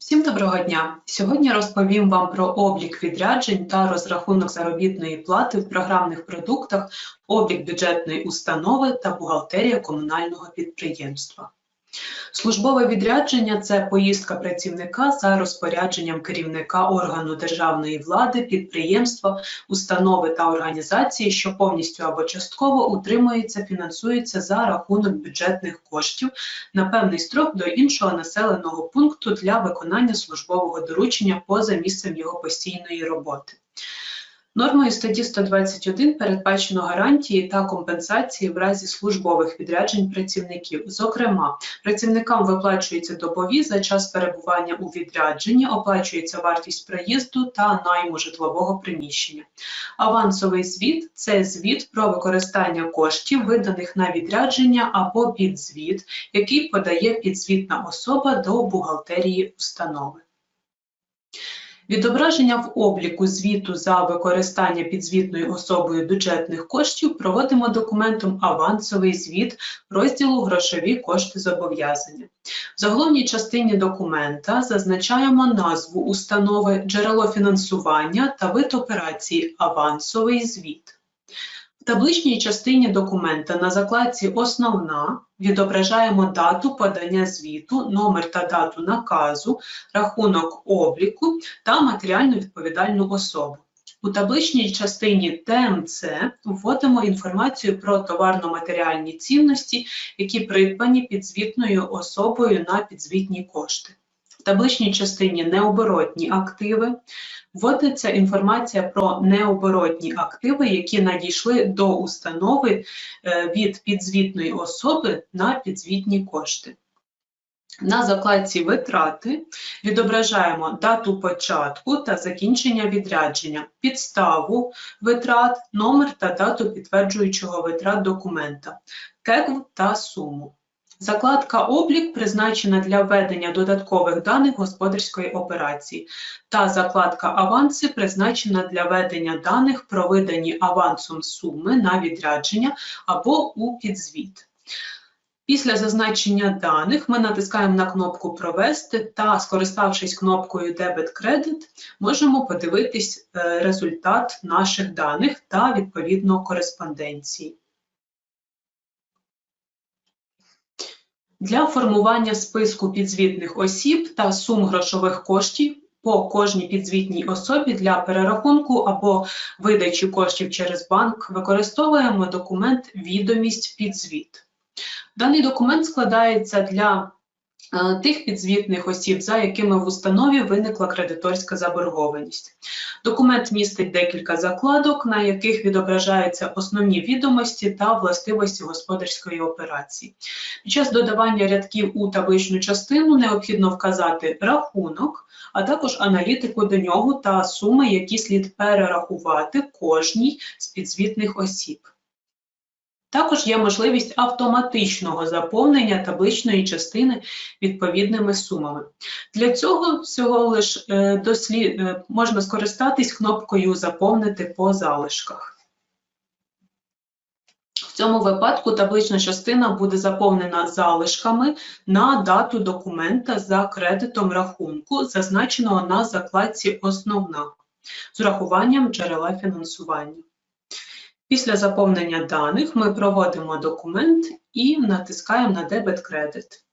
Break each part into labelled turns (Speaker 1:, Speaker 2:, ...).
Speaker 1: Всім доброго дня! Сьогодні розповім вам про облік відряджень та розрахунок заробітної плати в програмних продуктах, облік бюджетної установи та бухгалтерія комунального підприємства. Службове відрядження це поїздка працівника за розпорядженням керівника органу державної влади, підприємства, установи та організації, що повністю або частково утримується, фінансується за рахунок бюджетних коштів на певний строк до іншого населеного пункту для виконання службового доручення поза місцем його постійної роботи. Нормою статті 121 передбачено гарантії та компенсації в разі службових відряджень працівників. Зокрема, працівникам виплачується добові за час перебування у відрядженні, оплачується вартість проїзду та найму житлового приміщення. Авансовий звіт це звіт про використання коштів, виданих на відрядження або підзвіт, який подає підзвітна особа до бухгалтерії установи. Відображення в обліку звіту за використання підзвітною особою бюджетних коштів проводимо документом авансовий звіт розділу грошові кошти зобов'язання. В заголовній частині документа зазначаємо назву установи, джерело фінансування та вид операції авансовий звіт. В табличній частині документа на закладці Основна відображаємо дату подання звіту, номер та дату наказу, рахунок обліку та матеріально відповідальну особу. У табличній частині ТМЦ вводимо інформацію про товарно-матеріальні цінності, які придбані підзвітною особою на підзвітні кошти. В табличній частині необоротні активи вводиться інформація про необоротні активи, які надійшли до установи е, від підзвітної особи на підзвітні кошти. На закладці витрати відображаємо дату початку та закінчення відрядження, підставу витрат, номер та дату підтверджуючого витрат документа, кекв та суму. Закладка облік призначена для введення додаткових даних господарської операції, та закладка аванси призначена для ведення даних про видані авансом суми на відрядження або у підзвіт. Після зазначення даних ми натискаємо на кнопку Провести та, скориставшись кнопкою Дебет-кредит, можемо подивитись е, результат наших даних та відповідно кореспонденції. Для формування списку підзвітних осіб та сум грошових коштів по кожній підзвітній особі для перерахунку або видачі коштів через банк використовуємо документ Відомість підзвіт. Даний документ складається для тих підзвітних осіб, за якими в установі виникла кредиторська заборгованість. Документ містить декілька закладок, на яких відображаються основні відомості та властивості господарської операції. Під час додавання рядків у табличну частину необхідно вказати рахунок, а також аналітику до нього та суми, які слід перерахувати кожній з підзвітних осіб. Також є можливість автоматичного заповнення табличної частини відповідними сумами. Для цього всього лиш е, дослід... Е, можна скористатись кнопкою Заповнити по залишках. В цьому випадку таблична частина буде заповнена залишками на дату документа за кредитом рахунку, зазначеного на закладці Основна з урахуванням джерела фінансування. Після заповнення даних ми проводимо документ і натискаємо на дебет кредит.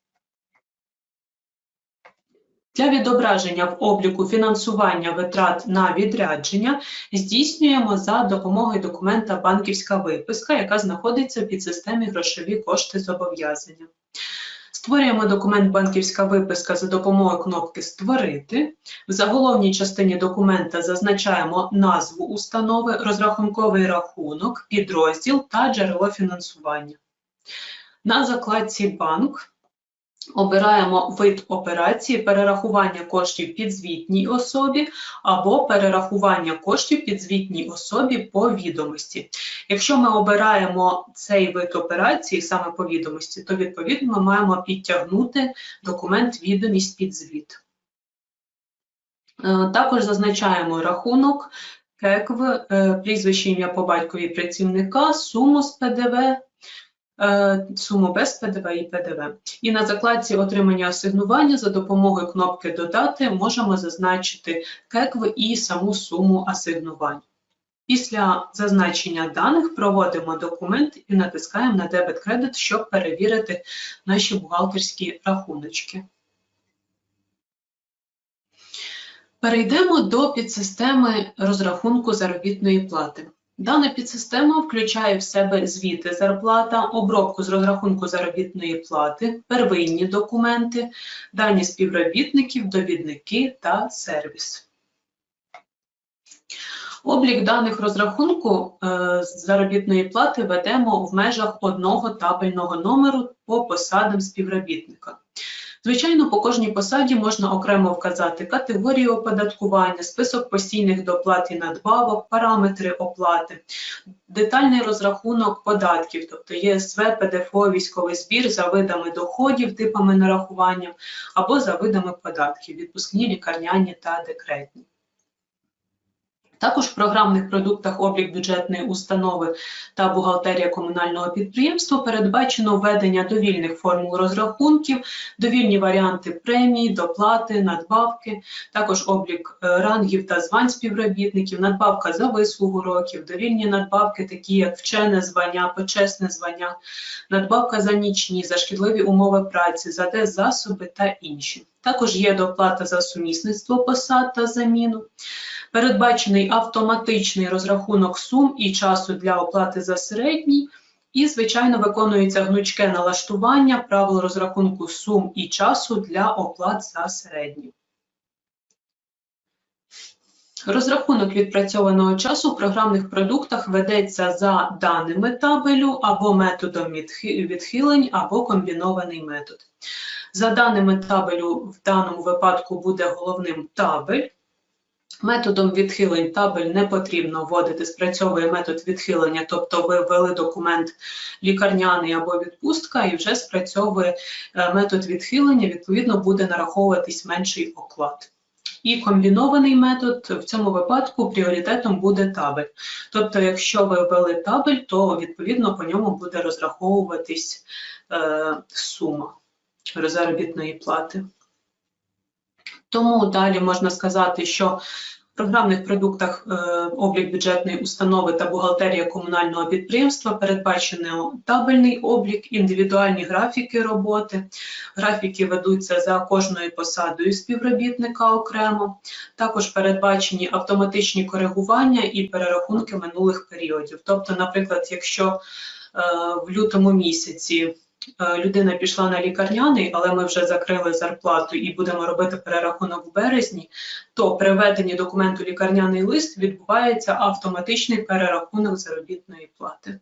Speaker 1: Для відображення в обліку фінансування витрат на відрядження здійснюємо за допомогою документа банківська виписка, яка знаходиться в підсистемі грошові кошти зобов'язання. Створюємо документ банківська виписка за допомогою кнопки Створити. В заголовній частині документа зазначаємо назву установи, розрахунковий рахунок, підрозділ та джерело фінансування. На закладці Банк Обираємо вид операції перерахування коштів підзвітній особі або перерахування коштів підзвітній особі по відомості. Якщо ми обираємо цей вид операції саме по відомості, то відповідно ми маємо підтягнути документ відомість під звіт. Е, також зазначаємо рахунок, КЕКВ, е, прізвище ім'я по батькові працівника, суму з ПДВ суму без ПДВ і ПДВ. І на закладці отримання асигнування за допомогою кнопки Додати можемо зазначити КЕКВ і саму суму асигнувань. Після зазначення даних проводимо документ і натискаємо на дебет-кредит, щоб перевірити наші бухгалтерські рахуночки. Перейдемо до підсистеми розрахунку заробітної плати. Дана підсистема включає в себе звіти зарплата, обробку з розрахунку заробітної плати, первинні документи, дані співробітників, довідники та сервіс. Облік даних розрахунку е, заробітної плати ведемо в межах одного табельного номеру по посадам співробітника. Звичайно, по кожній посаді можна окремо вказати категорії оподаткування, список постійних доплат і надбавок, параметри оплати, детальний розрахунок податків, тобто ЄСВ, ПДФО, військовий збір за видами доходів, типами нарахування або за видами податків, відпускні, лікарняні та декретні. Також в програмних продуктах облік бюджетної установи та бухгалтерія комунального підприємства передбачено введення довільних формул розрахунків, довільні варіанти премії, доплати, надбавки, також облік е, рангів та звань співробітників, надбавка за вислугу років, довільні надбавки, такі як вчене звання, почесне звання, надбавка за нічні, за шкідливі умови праці, за дезасоби та інші. Також є доплата за сумісництво посад та заміну. Передбачений автоматичний розрахунок сум і часу для оплати за середній, і, звичайно, виконується гнучке налаштування правил розрахунку сум і часу для оплат за середній. Розрахунок відпрацьованого часу в програмних продуктах ведеться за даними табелю або методом відхилень, або комбінований метод. За даними табелю, в даному випадку буде головним табель. Методом відхилень табель не потрібно вводити, спрацьовує метод відхилення, тобто ви ввели документ лікарняний або відпустка і вже спрацьовує е, метод відхилення, відповідно, буде нараховуватись менший оклад. І комбінований метод в цьому випадку пріоритетом буде табель. Тобто, якщо ви ввели табель, то відповідно по ньому буде розраховуватись е, сума заробітної плати. Тому далі можна сказати, що в програмних продуктах е, облік бюджетної установи та бухгалтерія комунального підприємства передбачено табельний облік, індивідуальні графіки роботи. Графіки ведуться за кожною посадою співробітника окремо. Також передбачені автоматичні коригування і перерахунки минулих періодів. Тобто, наприклад, якщо е, в лютому місяці людина пішла на лікарняний, але ми вже закрили зарплату і будемо робити перерахунок в березні, то при введенні документу лікарняний лист відбувається автоматичний перерахунок заробітної плати.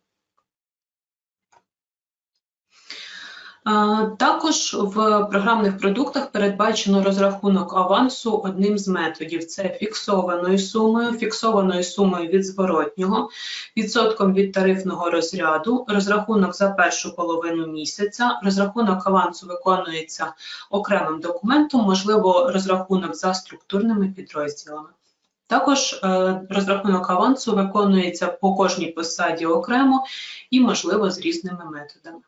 Speaker 1: Також в програмних продуктах передбачено розрахунок авансу одним з методів: це фіксованою сумою, фіксованою сумою від зворотнього, відсотком від тарифного розряду, розрахунок за першу половину місяця, розрахунок авансу виконується окремим документом, можливо, розрахунок за структурними підрозділами. Також е, розрахунок авансу виконується по кожній посаді окремо і, можливо, з різними методами.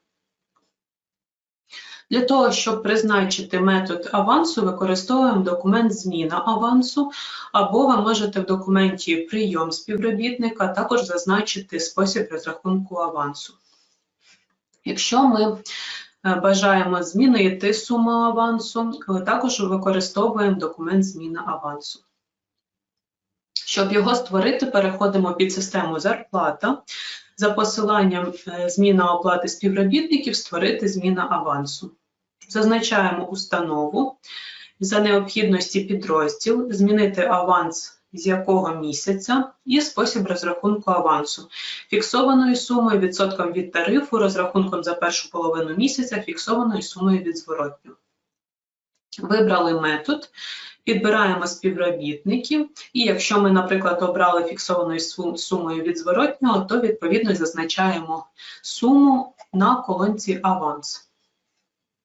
Speaker 1: Для того, щоб призначити метод авансу, використовуємо документ Зміна авансу, або ви можете в документі Прийом співробітника також зазначити спосіб розрахунку авансу. Якщо ми е, бажаємо змінити суму авансу, також використовуємо документ Зміна авансу. Щоб його створити, переходимо під систему зарплата. За посиланням е, зміна оплати співробітників створити зміна авансу. Зазначаємо установу за необхідності підрозділ, змінити аванс з якого місяця і спосіб розрахунку авансу. Фіксованою сумою, відсотком від тарифу, розрахунком за першу половину місяця, фіксованою сумою від зворотнього. Вибрали метод, підбираємо співробітників, і якщо ми, наприклад, обрали фіксованою сумою від зворотнього, то відповідно зазначаємо суму на колонці аванс.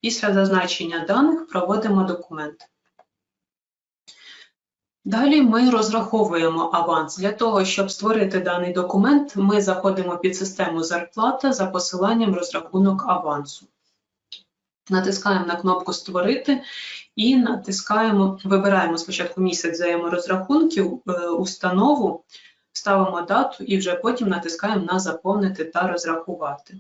Speaker 1: Після зазначення даних проводимо документ. Далі ми розраховуємо аванс. Для того, щоб створити даний документ, ми заходимо під систему зарплата за посиланням розрахунок авансу. Натискаємо на кнопку Створити і натискаємо, вибираємо спочатку місяць взаєморозрахунків, е, установу, ставимо дату і вже потім натискаємо на Заповнити та розрахувати.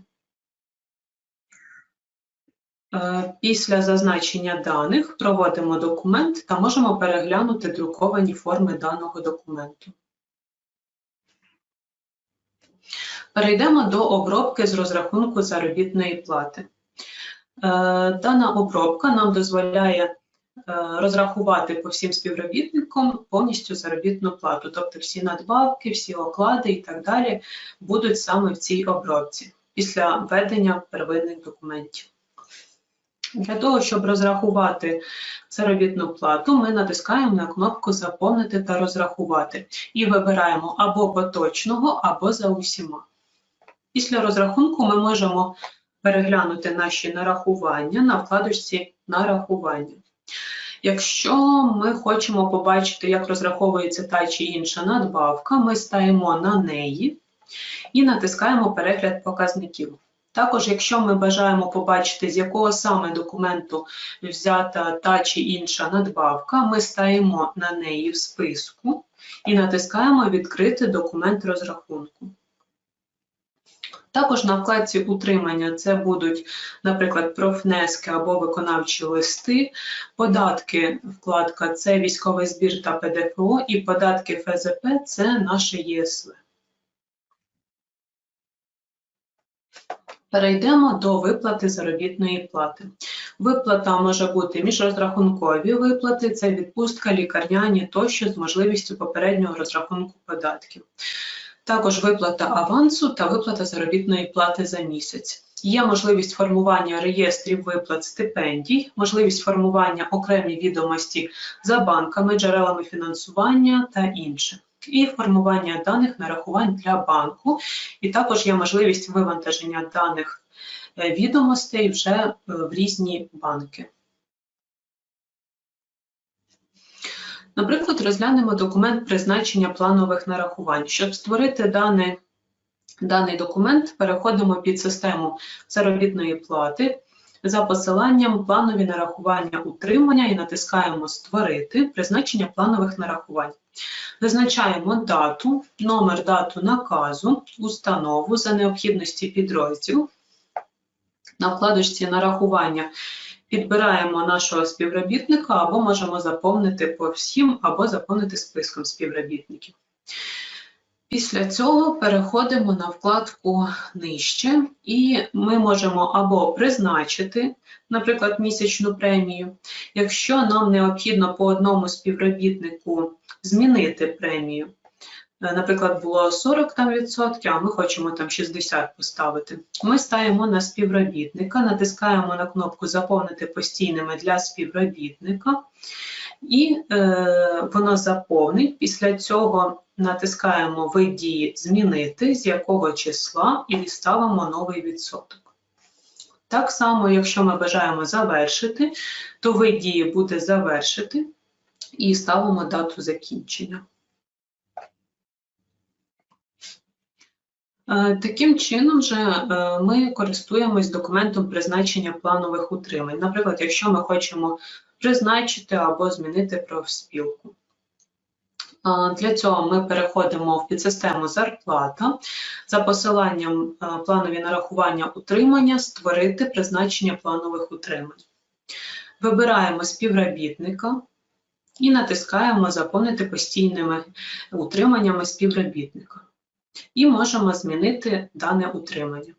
Speaker 1: Е, Після зазначення даних проводимо документ та можемо переглянути друковані форми даного документу. Перейдемо до обробки з розрахунку заробітної плати. Е, Дана обробка нам дозволяє е, розрахувати по всім співробітникам повністю заробітну плату, тобто всі надбавки, всі оклади і так далі будуть саме в цій обробці після введення первинних документів. Для того, щоб розрахувати заробітну плату, ми натискаємо на кнопку Заповнити та розрахувати і вибираємо або поточного, або за усіма. Після розрахунку ми можемо переглянути наші нарахування на вкладочці Нарахування. Якщо ми хочемо побачити, як розраховується та чи інша надбавка, ми стаємо на неї і натискаємо Перегляд показників. Також, якщо ми бажаємо побачити, з якого саме документу взята та чи інша надбавка, ми стаємо на неї в списку і натискаємо Відкрити документ розрахунку. Також на вкладці утримання це будуть, наприклад, профнески або виконавчі листи, податки, вкладка це військовий збір та ПДФО, і податки ФЗП це наше ЄСВ. Перейдемо до виплати заробітної плати. Виплата може бути міжрозрахункові виплати, це відпустка, лікарняні тощо з можливістю попереднього розрахунку податків. Також виплата авансу та виплата заробітної плати за місяць. Є можливість формування реєстрів виплат стипендій, можливість формування окремі відомості за банками, джерелами фінансування та інше. І формування даних нарахувань для банку, і також є можливість вивантаження даних е, відомостей вже е, в різні банки. Наприклад, розглянемо документ призначення планових нарахувань. Щоб створити даний, даний документ, переходимо під систему заробітної плати за посиланням планові нарахування утримання і натискаємо Створити призначення планових нарахувань. Визначаємо дату, номер дату наказу, установу за необхідності підрозділ. На вкладочці нарахування підбираємо нашого співробітника або можемо заповнити по всім, або заповнити списком співробітників. Після цього переходимо на вкладку нижче, і ми можемо або призначити, наприклад, місячну премію. Якщо нам необхідно по одному співробітнику змінити премію, е, наприклад, було 40 там відсотків, а ми хочемо там 60 поставити. Ми ставимо на співробітника, натискаємо на кнопку Заповнити постійними для співробітника, і е, воно заповнить. Після цього натискаємо вид дії Змінити, з якого числа, і ставимо новий відсоток. Так само, якщо ми бажаємо завершити, то вид дії буде завершити і ставимо дату закінчення. Е, Таким чином, вже е, ми користуємось документом призначення планових утримань. Наприклад, якщо ми хочемо призначити або змінити профспілку. Е, Для цього ми переходимо в підсистему зарплата за посиланням планові нарахування утримання, створити призначення планових утримань. Вибираємо співробітника і натискаємо Заповнити постійними утриманнями співробітника. І можемо змінити дане утримання.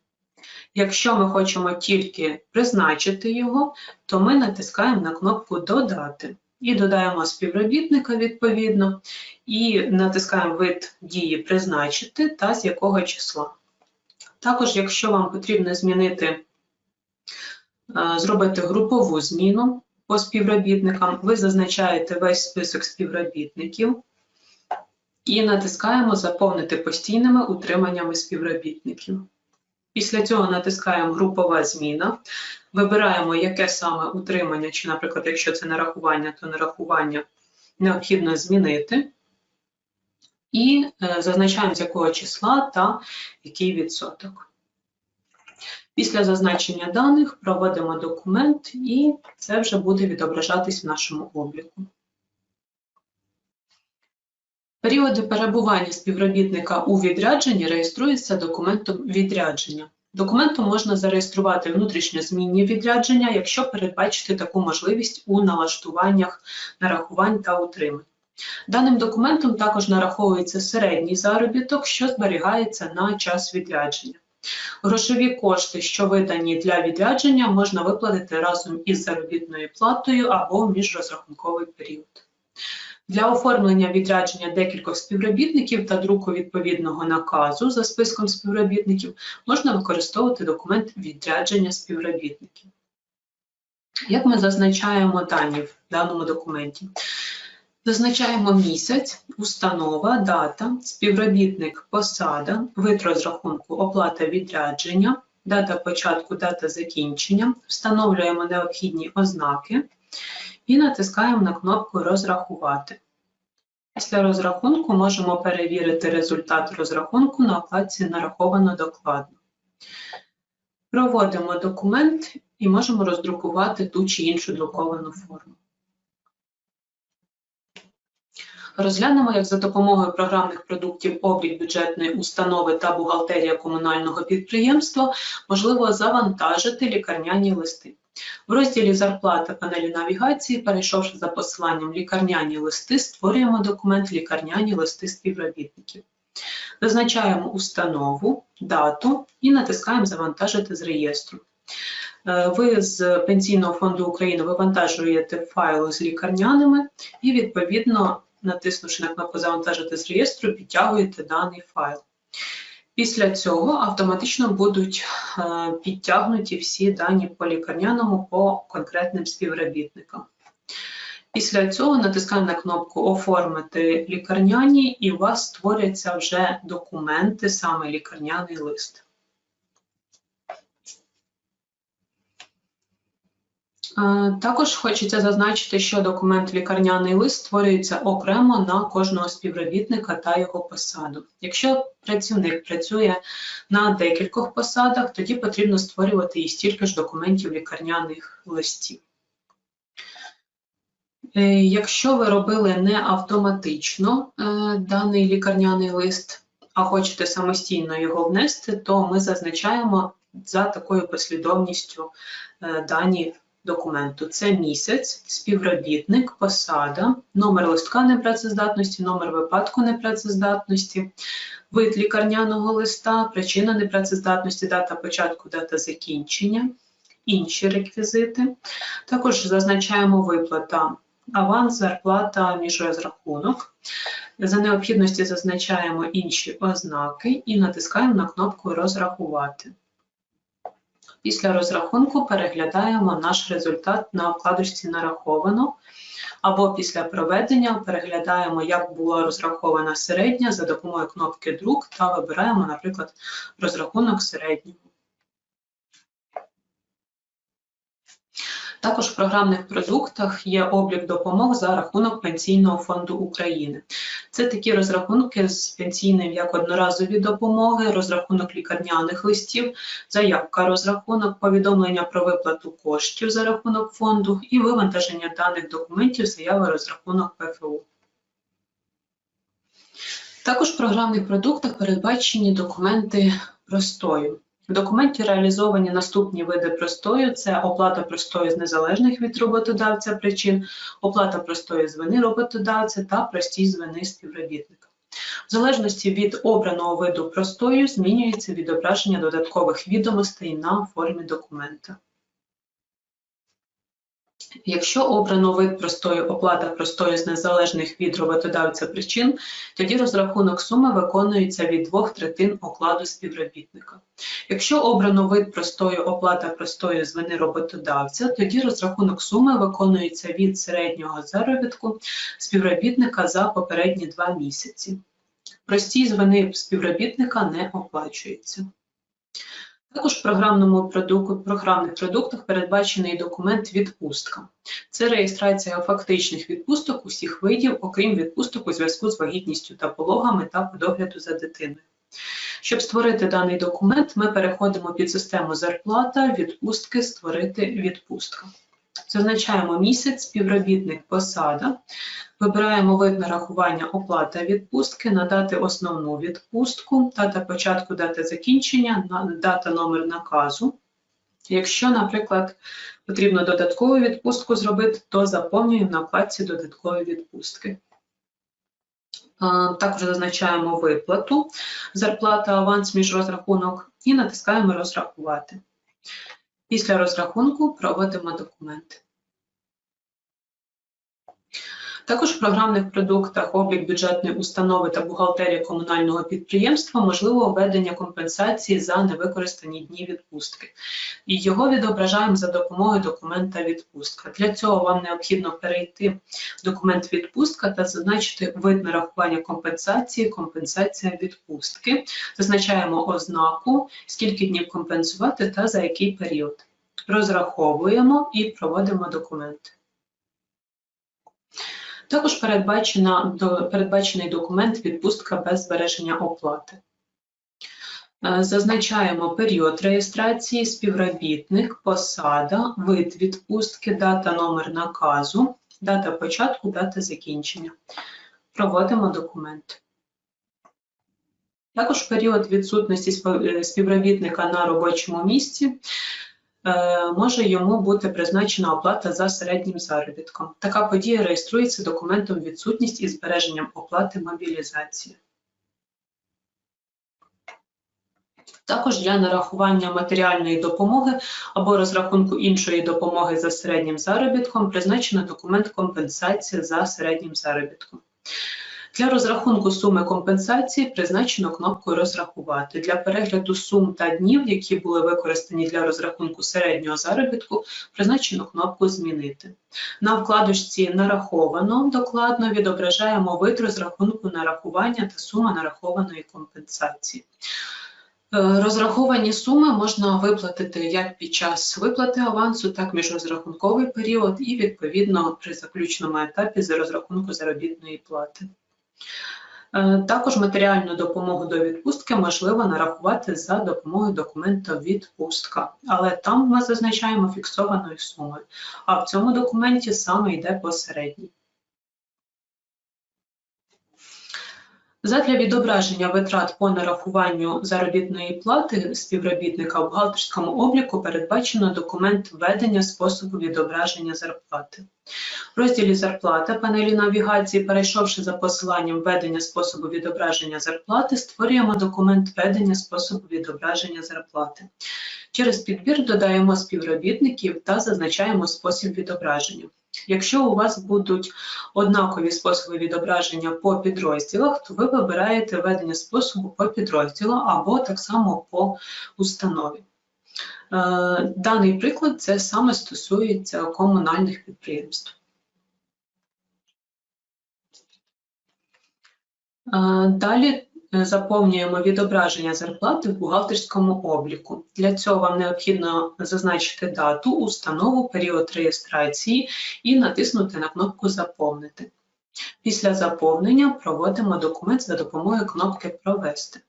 Speaker 1: Якщо ми хочемо тільки призначити його, то ми натискаємо на кнопку Додати і додаємо співробітника відповідно, і натискаємо вид дії призначити та з якого числа. Також, якщо вам потрібно змінити, е, зробити групову зміну по співробітникам, ви зазначаєте весь список співробітників і натискаємо Заповнити постійними утриманнями співробітників. Після цього натискаємо Групова зміна, вибираємо, яке саме утримання, чи, наприклад, якщо це нарахування, то нарахування необхідно змінити і е, зазначаємо з якого числа та який відсоток. Після зазначення даних проводимо документ і це вже буде відображатись в нашому обліку. Періоди перебування співробітника у відрядженні реєструються документом відрядження. Документом можна зареєструвати внутрішньозмінні відрядження, якщо передбачити таку можливість у налаштуваннях нарахувань та утримань. Даним документом також нараховується середній заробіток, що зберігається на час відрядження. Грошові кошти, що видані для відрядження, можна виплатити разом із заробітною платою або в міжрозрахунковий період. Для оформлення відрядження декількох співробітників та друку відповідного наказу за списком співробітників можна використовувати документ відрядження співробітників. Як ми зазначаємо дані в даному документі? Зазначаємо місяць, установа, дата, співробітник, посада, вид розрахунку, оплата відрядження, дата початку, дата закінчення, встановлюємо необхідні ознаки і натискаємо на кнопку Розрахувати. Після розрахунку можемо перевірити результат розрахунку на оплаті нараховано докладно. Проводимо документ і можемо роздрукувати ту чи іншу друковану форму. Розглянемо, як за допомогою програмних продуктів облік бюджетної установи та бухгалтерія комунального підприємства можливо завантажити лікарняні листи. В розділі Зарплата панелі навігації, перейшовши за посиланням лікарняні листи, створюємо документ Лікарняні листи співробітників. Визначаємо установу, дату і натискаємо Завантажити з реєстру. Е, ви з Пенсійного фонду України вивантажуєте файл з лікарняними і, відповідно, натиснувши на кнопку Завантажити з реєстру, підтягуєте даний файл. Після цього автоматично будуть е, підтягнуті всі дані по лікарняному по конкретним співробітникам. Після цього натискаємо на кнопку Оформити лікарняні, і у вас створяться вже документи, саме лікарняний лист. Також хочеться зазначити, що документ лікарняний лист створюється окремо на кожного співробітника та його посаду. Якщо працівник працює на декількох посадах, тоді потрібно створювати і стільки ж документів лікарняних листів. Е, якщо ви робили не автоматично е, даний лікарняний лист, а хочете самостійно його внести, то ми зазначаємо за такою послідовністю дані документу. Це місяць, співробітник, посада, номер листка непрацездатності, номер випадку непрацездатності, вид лікарняного листа, причина непрацездатності, дата початку, дата закінчення, інші реквізити. Також зазначаємо виплата. Аванс, зарплата, міжрозрахунок. За необхідності зазначаємо інші ознаки і натискаємо на кнопку Розрахувати. Після розрахунку переглядаємо наш результат на вкладочці нараховано, або після проведення переглядаємо, як була розрахована середня за допомогою кнопки Друк та вибираємо, наприклад, розрахунок середнього. Також в програмних продуктах є облік допомог за рахунок Пенсійного фонду України. Це такі розрахунки з пенсійним як одноразові допомоги, розрахунок лікарняних листів, заявка розрахунок, повідомлення про виплату коштів за рахунок фонду і вивантаження даних документів, заяви розрахунок ПФУ. Також в програмних продуктах передбачені документи простою. В документі реалізовані наступні види простою: це оплата простою з незалежних від роботодавця причин, оплата простої з вини роботодавця та простій з вини співробітника. В залежності від обраного виду простою змінюється відображення додаткових відомостей на формі документа. Якщо обрано вид простої оплата простої з незалежних від роботодавця причин, тоді розрахунок суми виконується від двох третин окладу співробітника. Якщо обрано вид простої оплата простої з вини роботодавця, тоді розрахунок суми виконується від середнього заробітку співробітника за попередні два місяці. Прості з вини співробітника не оплачуються. Також в програмному продукту, програмних продуктах передбачений документ відпустка. Це реєстрація фактичних відпусток усіх видів, окрім відпусток у зв'язку з вагітністю та пологами та по догляду за дитиною. Щоб створити даний документ, ми переходимо під систему зарплата, відпустки, створити відпустка. Зазначаємо місяць, співробітник, посада, вибираємо вид нарахування оплата відпустки, надати основну відпустку, дата початку, дата закінчення, дата номер наказу. Якщо, наприклад, потрібно додаткову відпустку зробити, то заповнюємо на вкладці додаткові відпустки. Також зазначаємо виплату, зарплата, аванс, міжрозрахунок і натискаємо розрахувати. Після розрахунку проводимо документи. Також в програмних продуктах облік бюджетної установи та бухгалтерія комунального підприємства можливо введення компенсації за невикористані дні відпустки. І його відображаємо за допомогою документа відпустка. Для цього вам необхідно перейти в документ відпустка та зазначити вид нарахування компенсації, компенсація відпустки. Зазначаємо ознаку, скільки днів компенсувати та за який період. Розраховуємо і проводимо документи. Також передбачений документ відпустка без збереження оплати. Е, Зазначаємо період реєстрації, співробітник, посада, вид відпустки, дата номер наказу, дата початку, дата закінчення. Проводимо документ. Також період відсутності е, співробітника на робочому місці може йому бути призначена оплата за середнім заробітком. Така подія реєструється документом відсутність із збереженням оплати мобілізації. Також для нарахування матеріальної допомоги або розрахунку іншої допомоги за середнім заробітком призначено документ компенсації за середнім заробітком. Для розрахунку суми компенсації призначено кнопку Розрахувати. Для перегляду сум та днів, які були використані для розрахунку середнього заробітку, призначено кнопку Змінити. На вкладочці Нараховано докладно відображаємо вид розрахунку нарахування та сума нарахованої компенсації. Е, Розраховані суми можна виплатити як під час виплати авансу, так і міжрозрахунковий період і відповідно при заключному етапі за розрахунку заробітної плати. Е, Також матеріальну допомогу до відпустки можливо нарахувати за допомогою документа відпустка, але там ми зазначаємо фіксованою сумою, а в цьому документі саме йде посередній. Задля відображення витрат по нарахуванню заробітної плати співробітника у бухгалтерському обліку передбачено документ введення способу відображення зарплати. В розділі Зарплата панелі навігації, перейшовши за посиланням введення способу відображення зарплати, створюємо документ введення способу відображення зарплати. Через підбір додаємо співробітників та зазначаємо спосіб відображення. Якщо у вас будуть однакові способи відображення по підрозділах, то ви вибираєте введення способу по підрозділу або так само по установі. Е, Даний приклад це саме стосується комунальних підприємств. Е, Далі заповнюємо відображення зарплати в бухгалтерському обліку. Для цього вам необхідно зазначити дату, установу, період реєстрації і натиснути на кнопку Заповнити. Після заповнення проводимо документ за допомогою кнопки Провести.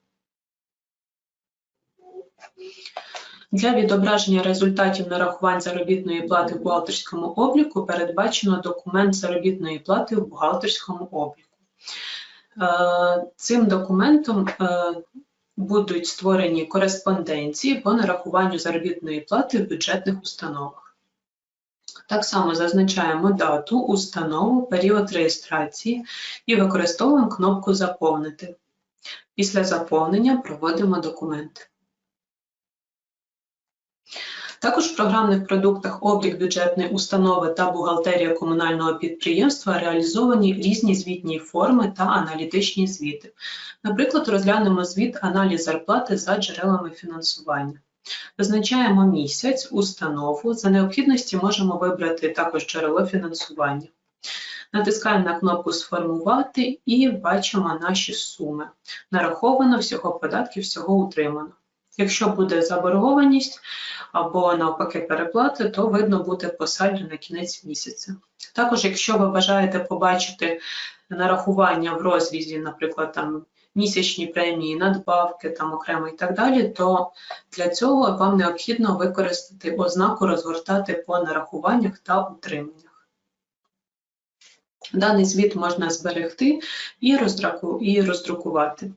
Speaker 1: Для відображення результатів нарахувань заробітної плати в бухгалтерському обліку передбачено документ заробітної плати в бухгалтерському обліку. Е, Цим документом е, будуть створені кореспонденції по нарахуванню заробітної плати в бюджетних установах. Так само зазначаємо дату, установу, період реєстрації і використовуємо кнопку Заповнити. Після заповнення проводимо документ. Також в програмних продуктах облік бюджетної установи та бухгалтерія комунального підприємства реалізовані різні звітні форми та аналітичні звіти. Наприклад, розглянемо звіт аналіз зарплати за джерелами фінансування. Визначаємо місяць, установу. За необхідності можемо вибрати також джерело фінансування. Натискаємо на кнопку Сформувати і бачимо наші суми. Нараховано всього податків, всього утримано. Якщо буде заборгованість або навпаки переплати, то видно буде по сальду на кінець місяця. Також, якщо ви бажаєте побачити нарахування в розрізі, наприклад, там місячні премії, надбавки там окремо і так далі, то для цього вам необхідно використати ознаку розгортати по нарахуваннях та утриманнях. Даний звіт можна зберегти і роздрукувати.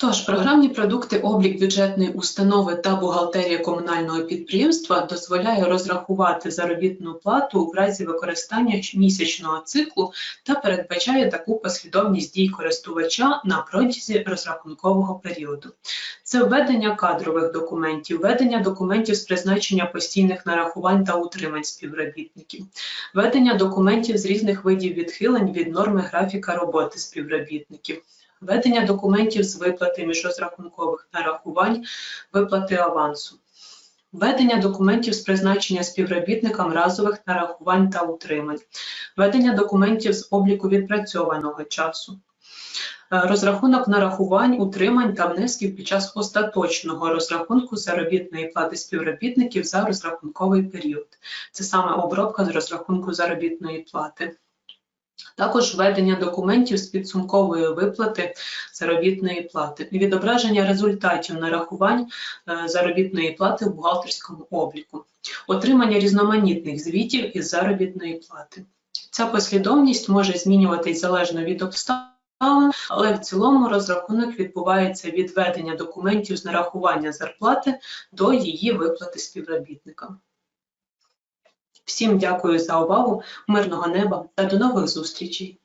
Speaker 1: Тож, програмні продукти, облік бюджетної установи та бухгалтерія комунального підприємства дозволяє розрахувати заробітну плату в разі використання місячного циклу та передбачає таку послідовність дій користувача на протязі розрахункового періоду. Це введення кадрових документів, введення документів з призначення постійних нарахувань та утримань співробітників, введення документів з різних видів відхилень від норми графіка роботи співробітників. Ведення документів з виплати міжрозрахункових нарахувань, виплати авансу, ведення документів з призначення співробітникам разових нарахувань та утримань, ведення документів з обліку відпрацьованого часу, е, розрахунок нарахувань, утримань та внесків під час остаточного розрахунку заробітної плати співробітників за розрахунковий період. Це саме обробка з розрахунку заробітної плати. Також введення документів з підсумкової виплати заробітної плати, відображення результатів нарахувань е, заробітної плати в бухгалтерському обліку, отримання різноманітних звітів із заробітної плати. Ця послідовність може змінюватись залежно від обставин, але в цілому розрахунок відбувається від введення документів з нарахування зарплати до її виплати співробітникам. Всім дякую за увагу, мирного неба та до нових зустрічей!